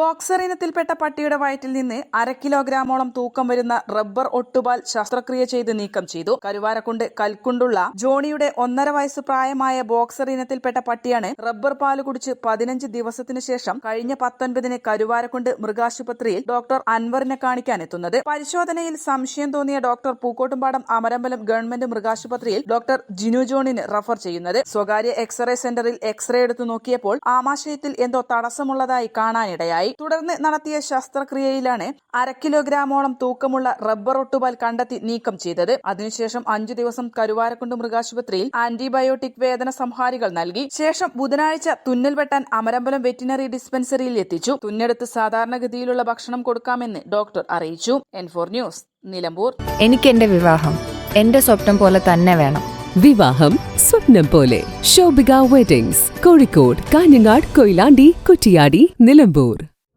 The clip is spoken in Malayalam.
Boxer ഇനത്തിൽപ്പെട്ട പട്ടിയുടെ വയറ്റിൽ നിന്ന് അര കിലോഗ്രാമോളം തൂക്കം വരുന്ന റബ്ബർ ഒട്ടുപാൽ ശസ്ത്രക്രിയ ചെയ്ത് നീക്കം ചെയ്തു. കരുവാരക്കുണ്ട് കൽക്കുണ്ടുള്ള ജോണിയുടെ ഒന്നര വയസ്സ് പ്രായമായ ബോക്സർ ഇനത്തിൽപ്പെട്ട പട്ടിയാണ് റബ്ബർ പാൽ കുടിച്ച് പതിനഞ്ച് ദിവസത്തിന് ശേഷം കഴിഞ്ഞ പത്തൊൻപതിന് കരുവാരക്കുണ്ട് മൃഗാശുപത്രിയിൽ ഡോക്ടർ അൻവറിനെ കാണിക്കാനെത്തുന്നത് പരിശോധനയിൽ സംശയം തോന്നിയ ഡോക്ടർ പൂക്കോട്ടുംപാടം അമരമ്പലം ഗവൺമെന്റ് മൃഗാശുപത്രിയിൽ ഡോക്ടർ ജിനു ജോണിന് റഫർ ചെയ്യുന്നത്. സ്വകാര്യ എക്സ്റേ സെന്ററിൽ എക്സ്റേ എടുത്തു നോക്കിയപ്പോൾ ആമാശയത്തിൽ എന്തോ തടസ്സമുള്ളതായി കാണാനിടയായി. തുടർന്ന് നടത്തിയ ശസ്ത്രക്രിയയിലാണ് അര കിലോഗ്രാമോളം തൂക്കമുള്ള റബ്ബർ ഒട്ടുപാൽ കണ്ടെത്തി നീക്കം ചെയ്തത്. അതിനുശേഷം അഞ്ചു ദിവസം കരുവാരക്കുണ്ട് മൃഗാശുപത്രിയിൽ ആന്റിബയോട്ടിക് വേദന സംഹാരികൾ നൽകി. ശേഷം ബുധനാഴ്ച തുന്നൽ വെട്ടാൻ അമരമ്പലം വെറ്റിനറി ഡിസ്പെൻസറിയിൽ എത്തിച്ചു. തുന്നെടുത്ത് സാധാരണഗതിയിലുള്ള ഭക്ഷണം കൊടുക്കാമെന്ന് ഡോക്ടർ അറിയിച്ചു. N four news Nilambur. എനിക്ക് എന്റെ വിവാഹം എന്റെ സ്വപ്നം പോലെ തന്നെ വേണം. വിവാഹം സ്വപ്നം പോലെ. ശോഭിക വെഡിങ്സ് കോഴിക്കോട് കാഞ്ഞങ്ങാട് കൊയിലാണ്ടി കുറ്റിയാടി നിലമ്പൂർ.